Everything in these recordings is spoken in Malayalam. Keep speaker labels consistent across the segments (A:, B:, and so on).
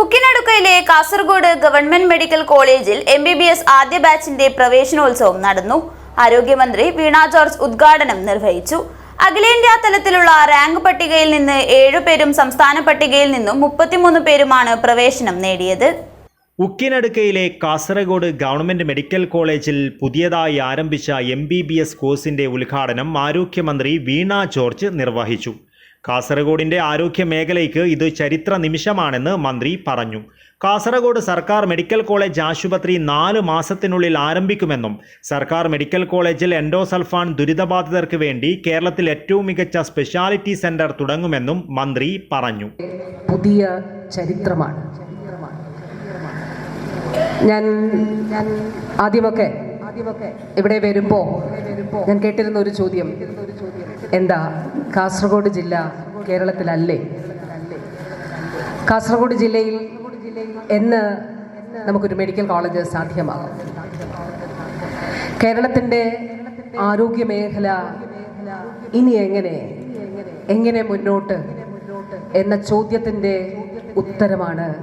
A: ഉക്കിനടുക്കയിലെ കാസർഗോഡ് ഗവൺമെന്റ് മെഡിക്കൽ കോളേജിൽ എം ബി ബി എസ് ആദ്യ ബാച്ചിന്റെ പ്രവേശനോത്സവം നടന്നു. ആരോഗ്യമന്ത്രി വീണ ജോർജ് ഉദ്ഘാടനം നിർവഹിച്ചു. അഖിലേന്ത്യാ തലത്തിലുള്ള റാങ്ക് പട്ടികയിൽ നിന്ന് ഏഴുപേരും സംസ്ഥാന പട്ടികയിൽ നിന്നും മുപ്പത്തിമൂന്ന് പേരുമാണ് പ്രവേശനം നേടിയത്.
B: ഉക്കിനടുക്കയിലെ കാസർഗോഡ് ഗവൺമെന്റ് മെഡിക്കൽ കോളേജിൽ പുതിയതായി ആരംഭിച്ച എം ബി ബി എസ് കോഴ്സിന്റെ ഉദ്ഘാടനം ആരോഗ്യമന്ത്രി വീണ ജോർജ് നിർവഹിച്ചു. കാസർഗോഡിന്റെ ആരോഗ്യ മേഖലയ്ക്ക് ഇത് ചരിത്ര നിമിഷമാണെന്ന് മന്ത്രി പറഞ്ഞു. കാസർഗോഡ് സർക്കാർ മെഡിക്കൽ കോളേജ് ആശുപത്രി നാല് മാസത്തിനുള്ളിൽ ആരംഭിക്കുമെന്നും സർക്കാർ മെഡിക്കൽ കോളേജിൽ എൻഡോസൾഫാൻ ദുരിതബാധിതർക്ക് വേണ്ടി കേരളത്തിൽ ഏറ്റവും മികച്ച സ്പെഷ്യാലിറ്റി സെന്റർ തുടങ്ങുമെന്നും മന്ത്രി പറഞ്ഞു.
C: പുതിയ ചരിത്രമാണ്. ഞാൻ ആദ്യമൊക്കെ ഇവിടെ വരുമ്പോൾ ഞാൻ കേട്ടിരുന്ന ഒരു ചോദ്യം. എന്താ? കാസർഗോഡ് ജില്ല കേരളത്തിലല്ലേ? കാസർഗോഡ് ജില്ലയിൽ എന്ന് നമുക്കൊരു മെഡിക്കൽ കോളേജ് സാധ്യമാകും. കേരളത്തിന്റെ ആരോഗ്യ മേഖല ഇനി എങ്ങനെ? എങ്ങനെ മുന്നോട്ട്? എന്ന ചോദ്യത്തിന്റെ ഉത്തരമാണ്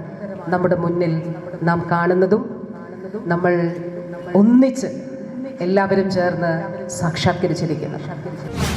C: നമ്മുടെ മുന്നിൽ നാം കാണുന്നതും നമ്മൾ ഒന്നിച്ച് എല്ലാവരും ചേർന്ന് സാക്ഷാത്കരിച്ചിരിക്കുന്നു.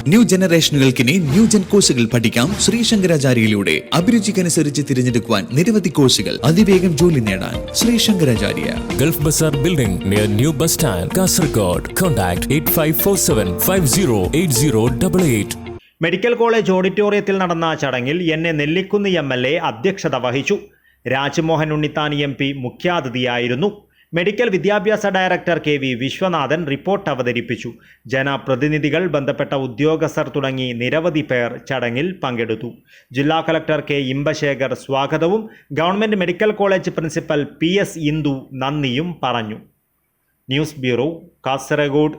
D: ന്യൂ ജനറേഷനുകൾക്കിനി ന്യൂ ജെൻ കോഴ്സുകൾ പഠിക്കാം ശ്രീശങ്കരാചാര്യയിലൂടെ അഭിരുചിക്കനുസരിച്ച് തിരഞ്ഞെടുക്കുവാൻ നിരവധി കോഴ്സുകൾ അതിവേഗം ജോലി നേടാൻ Sree Sankaracharya
E: Gulf bazaar building near new bus stand Kasaragod contact eight five four seven five zero eight zero double eight
B: medical college ഓഡിറ്റോറിയത്തിൽ നടന്ന ചടങ്ങിൽ N A Nellikkunnu M L A അധ്യക്ഷത വഹിച്ചു. രാജ്മോഹൻ ഉണ്ണിത്താൻ എം പി മുഖ്യാതിഥിയായിരുന്നു. മെഡിക്കൽ വിദ്യാഭ്യാസ director K V Viswanathan report അവതരിപ്പിച്ചു. ജനപ്രതിനിധികൾ ബന്ധപ്പെട്ട ഉദ്യോഗസ്ഥർ തുടങ്ങി നിരവധി പേർ ചടങ്ങിൽ പങ്കെടുത്തു. ജില്ലാ കലക്ടർ കെ ഇമ്പശേഖർ സ്വാഗതവും government medical college principal P S Indu നന്ദിയും പറഞ്ഞു. News bureau Kasaragod.